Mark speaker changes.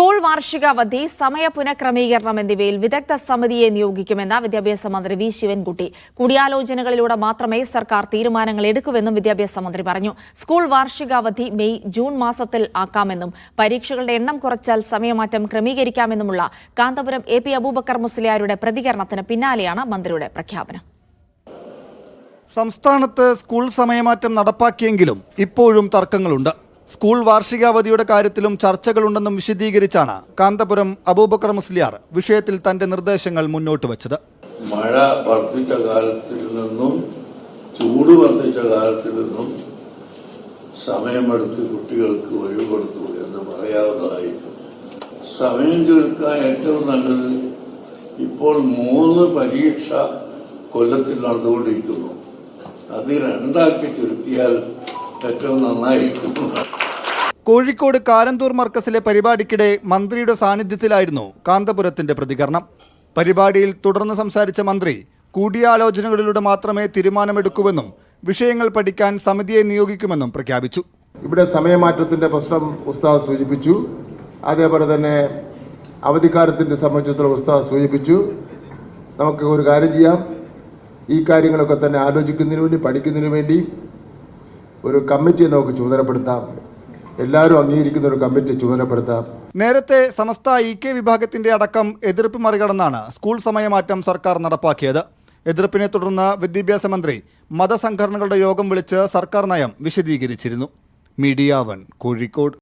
Speaker 1: School വാർഷികാവധി സമയ പുനഃക്രമീകരണം എന്നിവയിൽ വിദഗ്ധ സമിതിയെ നിയോഗിക്കുമെന്ന് വിദ്യാഭ്യാസ മന്ത്രി വി. ശിവൻകുട്ടി. കൂടിയാലോചനകളിലൂടെ മാത്രമേ സർക്കാർ തീരുമാനങ്ങൾ എടുക്കുമെന്നും വിദ്യാഭ്യാസ മന്ത്രി പറഞ്ഞു. സ്കൂൾ വാർഷികാവധി മെയ് ജൂൺ മാസത്തിൽ ആക്കാമെന്നും പരീക്ഷകളുടെ എണ്ണം കുറച്ചാൽ സമയമാറ്റം ക്രമീകരിക്കാമെന്നുമുള്ള കാന്തപുരം എ. പി. അബൂബക്കർ മുസ്ലിയാരുടെ പ്രതികരണത്തിന് പിന്നാലെയാണ് മന്ത്രിയുടെ പ്രഖ്യാപനം.
Speaker 2: സംസ്ഥാനത്ത് സ്കൂൾ സമയമാറ്റം നടപ്പാക്കിയെങ്കിലും ഇപ്പോഴും തർക്കങ്ങളുണ്ട്. സ്കൂൾ വാർഷികാവധിയുടെ കാര്യത്തിലും ചർച്ചകളുണ്ടെന്നും വിശദീകരിച്ചാണ് കാന്തപുരം അബൂബക്കർ മുസ്ലിയാർ വിഷയത്തിൽ തന്റെ നിർദ്ദേശങ്ങൾ മുന്നോട്ട് വെച്ചത്.
Speaker 3: മഴ വർദ്ധിച്ച കാലത്തിൽ നിന്നും ചൂട് വർദ്ധിച്ച കാലത്തിൽ നിന്നും സമയമെടുത്ത് കുട്ടികൾക്ക് ഒഴിവെടുത്തു എന്ന് പറയാവുന്നതായിരുന്നു സമയം ചുരുക്കാൻ ഏറ്റവും നല്ലത് ഇപ്പോൾ മൂന്ന് പരീക്ഷ കൊല്ലത്തിൽ നടന്നുകൊണ്ടിരിക്കുന്നു. അത് രണ്ടാക്കി ചുരുക്കിയാൽ ഏറ്റവും നന്നായിരിക്കും.
Speaker 2: കോഴിക്കോട് കാരന്തൂർ മർക്കസിലെ പരിപാടിക്കിടെ മന്ത്രിയുടെ സാന്നിധ്യത്തിലായിരുന്നു കാന്തപുരത്തിന്റെ പ്രതികരണം. പരിപാടിയിൽ തുടർന്ന് സംസാരിച്ച മന്ത്രി കൂടിയാലോചനകളിലൂടെ മാത്രമേ തീരുമാനമെടുക്കൂവെന്നും വിഷയങ്ങൾ പഠിക്കാൻ സമിതിയെ നിയോഗിക്കുമെന്നും പ്രഖ്യാപിച്ചു.
Speaker 4: ഇവിടെ സമയമാറ്റത്തിന്റെ പ്രശ്നം ഉസ്താദ് സൂചിപ്പിച്ചു. അതേപോലെ തന്നെ അവധിക്കാലത്തിന്റെ സംബന്ധിച്ചിടത്തോളം ഉസ്താദ് സൂചിപ്പിച്ചു. നമുക്ക് ഒരു കാര്യം ചെയ്യാം. ഈ കാര്യങ്ങളൊക്കെ തന്നെ ആലോചിക്കുന്നതിന് വേണ്ടി പഠിക്കുന്നതിന് വേണ്ടി ഒരു കമ്മിറ്റിയെ നമുക്ക് ചുമതലപ്പെടുത്താം. എല്ലാവരും അംഗീകരിക്കുന്ന ഒരു കമ്മിറ്റി ചുമതലപ്പെടുത്താം.
Speaker 2: നേരത്തെ സമസ്ത ഇ കെ വിഭാഗത്തിന്റെ അടക്കം എതിർപ്പ് മറികടന്നാണ് സ്കൂൾ സമയമാറ്റം സർക്കാർ നടപ്പാക്കിയത്. എതിർപ്പിനെ തുടർന്ന് വിദ്യാഭ്യാസ മന്ത്രി മതസംഘടനകളുടെ യോഗം വിളിച്ച് സർക്കാർ നയം വിശദീകരിച്ചിരുന്നു. Media One Kozhikode.